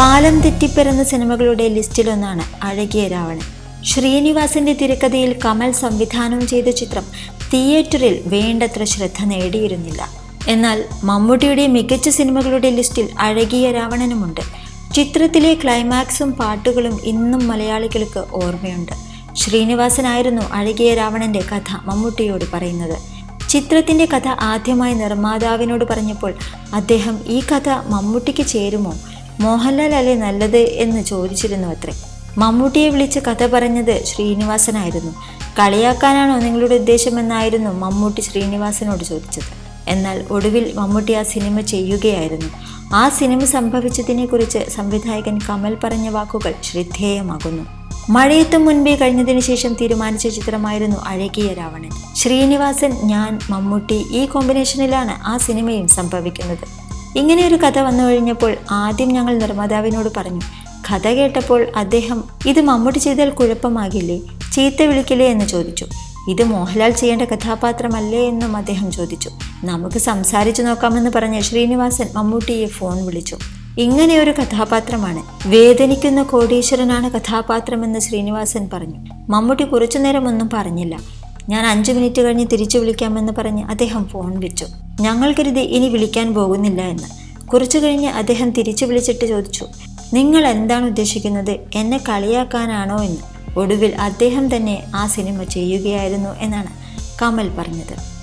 കാലം തെറ്റിപ്പിറന്ന സിനിമകളുടെ ലിസ്റ്റിലൊന്നാണ് അഴകിയ രാവണൻ. ശ്രീനിവാസിന്റെ തിരക്കഥയിൽ കമൽ സംവിധാനം ചെയ്ത ചിത്രം തിയേറ്ററിൽ വേണ്ടത്ര ശ്രദ്ധ നേടിയിരുന്നില്ല. എന്നാൽ മമ്മൂട്ടിയുടെ മികച്ച സിനിമകളുടെ ലിസ്റ്റിൽ അഴകിയ രാവണനുമുണ്ട്. ചിത്രത്തിലെ ക്ലൈമാക്സും പാട്ടുകളും ഇന്നും മലയാളികൾക്ക് ഓർമ്മയുണ്ട്. ശ്രീനിവാസനായിരുന്നു അഴകിയ രാവണന്റെ കഥ മമ്മൂട്ടിയോട് പറയുന്നത്. ചിത്രത്തിന്റെ കഥ ആദ്യമായി നിർമ്മാതാവിനോട് പറഞ്ഞപ്പോൾ അദ്ദേഹം ഈ കഥ മമ്മൂട്ടിക്ക് ചേരുമോ? മോഹൻലാൽ അല്ലേ നല്ലത് എന്ന് ചോദിച്ചിരുന്നു അത്രേ മമ്മൂട്ടിയെ വിളിച്ച് കഥ പറഞ്ഞത് ശ്രീനിവാസനായിരുന്നു. കളിയാക്കാനാണോ നിങ്ങളുടെ ഉദ്ദേശമെന്നായിരുന്നു മമ്മൂട്ടി ശ്രീനിവാസനോട് ചോദിച്ചത്. എന്നാൽ ഒടുവിൽ മമ്മൂട്ടി ആ സിനിമ ചെയ്യുകയായിരുന്നു. ആ സിനിമ സംഭവിച്ചതിനെക്കുറിച്ച് സംവിധായകൻ കമൽ പറഞ്ഞ വാക്കുകൾ ശ്രദ്ധേയമാകുന്നു. മഴയത്ത് മുൻപേ കഴിഞ്ഞതിന് ശേഷം തീരുമാനിച്ച ചിത്രമായിരുന്നു അഴകിയ രാവണൻ. ശ്രീനിവാസൻ ഞാൻ മമ്മൂട്ടി ഈ കോമ്പിനേഷനിലാണ് ആ സിനിമയും സംഭവിക്കുന്നത്. ഇങ്ങനെ ഒരു കഥ വന്നു കഴിഞ്ഞപ്പോൾ ആദ്യം ഞങ്ങൾ നിർമ്മാതാവിനോട് പറഞ്ഞു കഥ കേട്ടപ്പോൾ അദ്ദേഹം ഇത് മമ്മൂട്ടി ചെയ്താൽ കുഴപ്പമാകില്ലേ? ചീത്ത വിളിക്കില്ലേ? എന്ന് ചോദിച്ചു. ഇത് മോഹൻലാൽ ചെയ്യേണ്ട കഥാപാത്രമല്ലേ? എന്നും അദ്ദേഹം ചോദിച്ചു. നമുക്ക് സംസാരിച്ചു നോക്കാമെന്ന് പറഞ്ഞ് ശ്രീനിവാസൻ മമ്മൂട്ടിയെ ഫോൺ വിളിച്ചു. ഇങ്ങനെ ഒരു കഥാപാത്രമാണ്. വേദനിക്കുന്ന കോടീശ്വരനാണ് കഥാപാത്രമെന്ന് ശ്രീനിവാസൻ പറഞ്ഞു. മമ്മൂട്ടി കുറച്ചു നേരം ഒന്നും പറഞ്ഞില്ല. ഞാൻ അഞ്ച് മിനിറ്റ് കഴിഞ്ഞ് തിരിച്ചു വിളിക്കാമെന്ന് പറഞ്ഞ് അദ്ദേഹം ഫോൺ വെച്ചു ഞങ്ങൾ കരുതി ഇനി വിളിക്കാൻ പോകുന്നില്ല എന്ന്. കുറച്ചു കഴിഞ്ഞ് അദ്ദേഹം തിരിച്ചു വിളിച്ചിട്ട് ചോദിച്ചു നിങ്ങൾ എന്താണ് ഉദ്ദേശിക്കുന്നത്? എന്നെ കളിയാക്കാനാണോ എന്ന്? ഒടുവിൽ അദ്ദേഹം തന്നെ ആ സിനിമ ചെയ്യുകയായിരുന്നു എന്നാണ് കമൽ പറഞ്ഞത്.